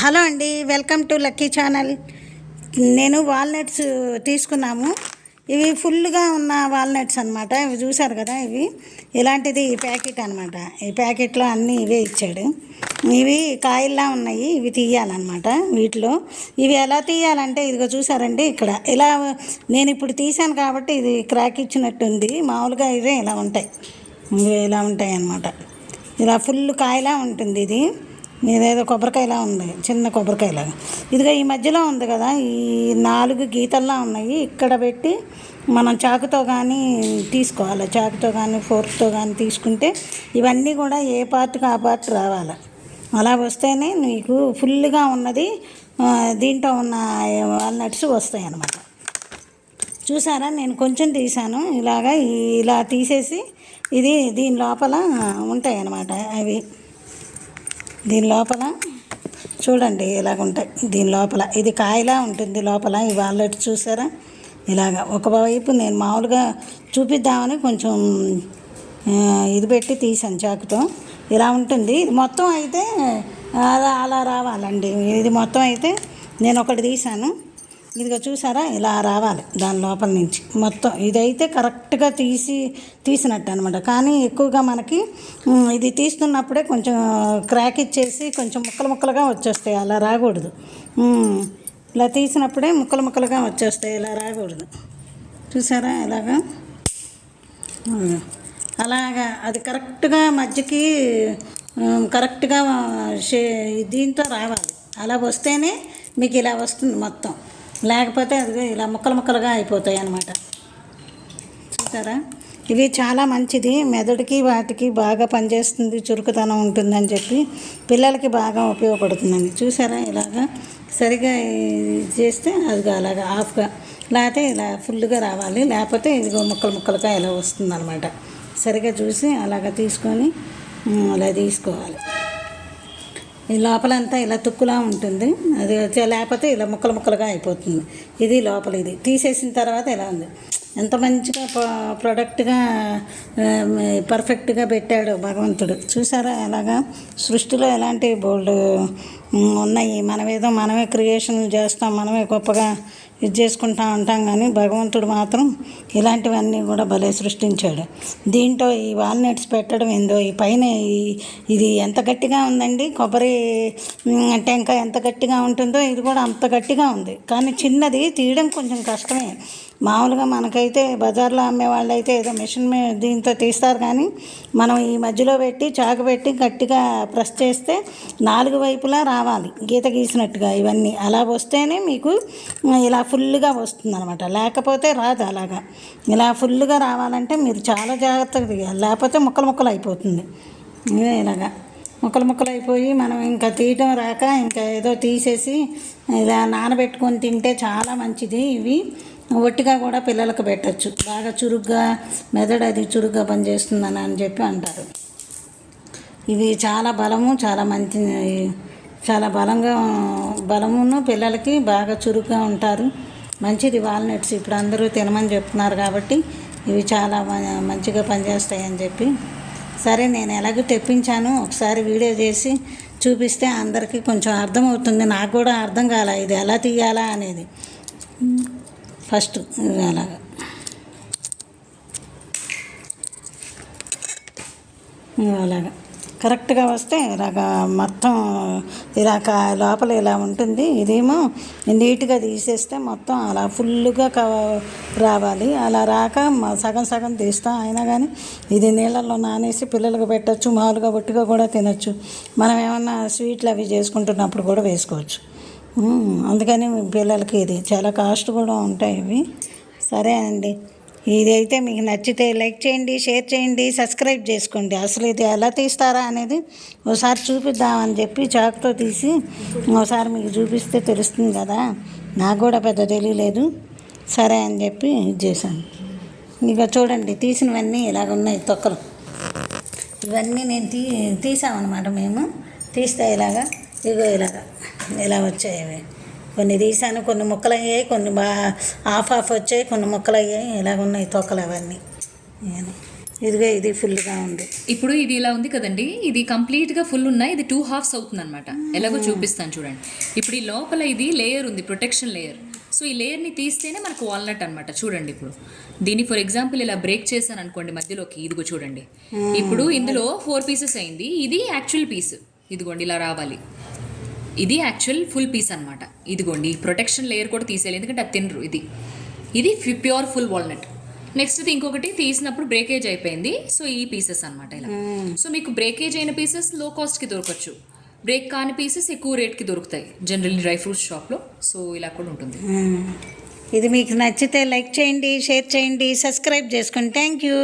Hello అండి welcome to lucky channel. నేను walnuts తీసుకున్నాము. ఇవి ఫుల్గా ఉన్న వాల్నట్స్ అనమాట ఇవి చూసారు కదా ఇవి? ఇలాంటిది ఈ ప్యాకెట్ అనమాట ఈ ప్యాకెట్లో అన్నీ ఇవే ఇచ్చాడు. ఇవి కాయల్లా ఉన్నాయి ఇవి తీయాలన్నమాట వీటిలో. ఇవి ఎలా తీయాలంటే ఇదిగో చూసారండి ఇక్కడ. ఇలా నేను ఇప్పుడు తీసాను కాబట్టి ఇది క్రాక్ ఇచ్చినట్టుంది. మామూలుగా ఇవే ఇలా ఉంటాయి. ఇవి ఇలా ఉంటాయి అన్నమాట ఇలా ఫుల్ కాయలా ఉంటుంది ఇది. ఇదేదో కొబ్బరికాయలా ఉంది చిన్న కొబ్బరికాయలాగా. ఇదిగో ఈ మధ్యలో ఉంది కదా ఈ నాలుగు గీతల్లా ఉన్నాయి. ఇక్కడ పెట్టి మనం చాకుతో కానీ తీసుకోవాలి? చాకుతో కానీ ఫోర్క్తో కానీ తీసుకుంటే ఇవన్నీ కూడా ఏ పార్ట్కి ఆ పార్ట్ రావాలి? అలా వస్తేనే నీకు ఫుల్గా ఉన్నది దీంట్లో ఉన్న వాల్నట్స్ వస్తాయి అన్నమాట. చూసారా? నేను కొంచెం తీసాను ఇలాగా ఇలా తీసేసి ఇది దీని లోపల ఉంటాయి అన్నమాట అవి. దీని లోపల చూడండి ఇలాగ ఉంటాయి. దీని లోపల ఇది కాయలా ఉంటుంది లోపల ఈ వాల్లెట్ చూసారా? ఇలాగా ఒకవైపు నేను మామూలుగా చూపిద్దామని కొంచెం ఇది పెట్టి తీసాను చాకుతో. ఇలా ఉంటుంది. ఇది మొత్తం అయితే అలా అలా రావాలండి. ఇది మొత్తం అయితే నేను ఒకటి తీసాను. ఇదిగో చూసారా? ఇలా రావాలి దాని లోపల నుంచి. మొత్తం ఇదైతే కరెక్ట్గా తీసి తీసినట్టు అనమాట కానీ ఎక్కువగా మనకి ఇది తీస్తున్నప్పుడే కొంచెం క్రాక్ ఇచ్చేసి కొంచెం ముక్కలు ముక్కలుగా వచ్చేస్తాయి. అలా రాకూడదు. ఇలా తీసినప్పుడే ముక్కలు ముక్కలుగా వచ్చేస్తాయి. ఇలా రాకూడదు. చూసారా? ఇలాగా. అలాగా. అది కరెక్ట్గా మధ్యకి కరెక్ట్గా దీంతో రావాలి. అలా వస్తేనే మీకు ఇలా వస్తుంది మొత్తం. లేకపోతే అది ఇలా ముక్కలు ముక్కలుగా అయిపోతాయి అన్నమాట. చూసారా? ఇవి చాలా మంచిది. మెదడుకి వాటికి బాగా పనిచేస్తుంది. చురుకుతనం ఉంటుందని చెప్పి పిల్లలకి బాగా ఉపయోగపడుతుందండి. చూసారా? ఇలాగా సరిగా ఇది చేస్తే అది అలాగా హాఫ్గా లేకపోతే ఇలా ఫుల్గా రావాలి. లేకపోతే ఇదిగో ముక్కలు ముక్కలుగా ఇలా వస్తుంది అనమాట సరిగా చూసి అలాగ తీసుకొని అలా తీసుకోవాలి. లోపలంతా ఇలా తుక్కులా ఉంటుంది. అది లేకపోతే ఇలా ముక్కలు ముక్కలుగా అయిపోతుంది. ఇది లోపల ఇది. తీసేసిన తర్వాత ఇలా ఉంది? ఎంత మంచిగా ప్రోడక్ట్గా ప్రొడక్ట్గా పర్ఫెక్ట్గా పెట్టాడు భగవంతుడు. చూసారా ఎలాగా? సృష్టిలో ఎలాంటి బోల్డ్ ఉన్నాయి? మనమేదో మనమే క్రియేషన్ చేస్తాం మనమే గొప్పగా ఇది చేసుకుంటా ఉంటాం కానీ భగవంతుడు మాత్రం ఇలాంటివన్నీ కూడా భలే సృష్టించాడు. దీంట్లో ఈ వాల్నట్స్ పెట్టడం ఏందో ఈ పైన ఈ- ఇది ఎంత గట్టిగా ఉందండి? కొబ్బరి టెంకాయ ఎంత గట్టిగా ఉంటుందో ఇది కూడా అంత గట్టిగా ఉంది. కానీ చిన్నది తీయడం కొంచెం కష్టమే. మామూలుగా మనకైతే బజార్లో అమ్మే వాళ్ళైతే ఏదో మిషన్ దీంతో తీస్తారు కానీ మనం ఈ మధ్యలో పెట్టి చాకు పెట్టి గట్టిగా ప్రెస్ చేస్తే నాలుగు వైపులా రావాలి. గీత గీసినట్టుగా ఇవన్నీ. అలా వస్తేనే మీకు ఇలా ఫుల్గా వస్తుంది అనమాట లేకపోతే రాదు అలాగా. ఇలా ఫుల్గా రావాలంటే మీరు చాలా జాగ్రత్తగా తీయాలి. లేకపోతే ముక్కలు ముక్కలు అయిపోతుంది. ఇలాగా. ముక్కలు ముక్కలు అయిపోయి మనం ఇంకా తీయటం రాక ఇంకా ఏదో తీసేసి ఇలా నానబెట్టుకొని తింటే చాలా మంచిది. ఇవి ఒట్టిగా కూడా పిల్లలకు పెట్టచ్చు. బాగా చురుగ్గా మెదడు అది చురుగ్గా పనిచేస్తుందని అని చెప్పి అంటారు. ఇవి చాలా బలము చాలా మంచి చాలా బలంగా బలమును పిల్లలకి బాగా చురుగ్గా ఉంటారు. మంచిది వాల్నట్స్ ఇప్పుడు అందరూ తినమని చెప్తున్నారు కాబట్టి ఇవి చాలా మ- మంచిగా పనిచేస్తాయని చెప్పి. సరే నేను ఎలాగో తెప్పించాను. ఒకసారి వీడియో చేసి చూపిస్తే అందరికీ కొంచెం అర్థమవుతుంది. నాకు కూడా అర్థం కాల ఇది ఎలా తీయాలా అనేది. ఫస్ట్ అలాగా. అలాగా. కరెక్ట్గా వస్తే ఇలాగ మొత్తం ఇలా కా- లోపల ఇలా ఉంటుంది. ఇదేమో నీట్గా తీసేస్తే మొత్తం అలా ఫుల్గా కవ రావాలి. అలా రాక సగం సగం తీస్తాం. అయినా కానీ ఇది నీళ్ళల్లో నానేసి పిల్లలకు పెట్టచ్చు మామూలుగా ఒట్టిగా కూడా తినచ్చు. మనం ఏమన్నా స్వీట్లు అవి చేసుకుంటున్నప్పుడు కూడా వేసుకోవచ్చు. అందుకని పిల్లలకి ఇది చాలా కాస్ట్ కూడా ఉంటాయి ఇవి. సరే అండి. ఇది అయితే మీకు నచ్చితే లైక్ చేయండి షేర్ చేయండి సబ్స్క్రైబ్ చేసుకోండి. అసలు ఇది ఎలా తీస్తారా అనేది ఒకసారి చూపిద్దామని చెప్పి చాక్తో తీసి ఒకసారి మీకు చూపిస్తే తెలుస్తుంది కదా. నాకు కూడా పెద్ద తెలియలేదు. సరే అని చెప్పి ఇది చేశాను. ఇక చూడండి తీసినవన్నీ ఇలాగ ఉన్నాయి తొక్కలు. ఇవన్నీ నేను తీ తీసామన్నమాట మేము. తీస్తే ఇలాగా ఇగో ఇలాగా ఇలా వచ్చాయి అవి కొన్ని తీసాను కొన్ని ముక్కలు అయ్యాయి కొన్ని బా హాఫ్ హాఫ్ వచ్చాయి కొన్ని ముక్కలు అయ్యాయి ఇలాగ ఉన్నాయి తొక్కలు అవన్నీ. నేను ఇదిగో ఇది ఫుల్గా ఉంది. ఇప్పుడు ఇది ఇలా ఉంది కదండి ఇది కంప్లీట్గా ఫుల్ ఉన్నాయి ఇది టూ హాఫ్స్ అవుతుంది అనమాట ఎలాగో చూపిస్తాను చూడండి. ఇప్పుడు ఈ లోపల ఇది లేయర్ ఉంది ప్రొటెక్షన్ లేయర్. సో ఈ లేయర్ని తీస్తేనే మనకు వాల్నట్ అన్నమాట. చూడండి ఇప్పుడు. దీన్ని ఫర్ ఎగ్జాంపుల్ ఇలా బ్రేక్ చేశాను అనుకోండి మధ్యలోకి ఇదిగో చూడండి. ఇప్పుడు ఇందులో ఫోర్ పీసెస్ అయింది ఇది యాక్చువల్ పీస్. ఇదిగోండి ఇలా రావాలి. ఇది యాక్చువల్ ఫుల్ పీస్ అన్నమాట. ఇదిగోండి ప్రొటెక్షన్ లేయర్ కూడా తీసేయాలి ఎందుకంటే అది తినరు ఇది. ఇది ప్యూర్ ఫుల్ వాల్నట్ నెక్స్ట్ ఇది ఇంకొకటి తీసినప్పుడు బ్రేకేజ్ అయిపోయింది. సో ఈ పీసెస్ అన్నమాట ఇలా. సో మీకు బ్రేకేజ్ అయిన పీసెస్లో కాస్ట్కి దొరకచ్చు. బ్రేక్ కాని పీసెస్ ఎక్కువ రేట్కి దొరుకుతాయి జనరల్లీ డ్రై ఫ్రూట్స్ షాప్లో సో ఇలా కూడా ఉంటుంది. మ్మ్. ఇది మీకు నచ్చితే లైక్ చేయండి షేర్ చేయండి సబ్స్క్రైబ్ చేసుకోండి థ్యాంక్ యూ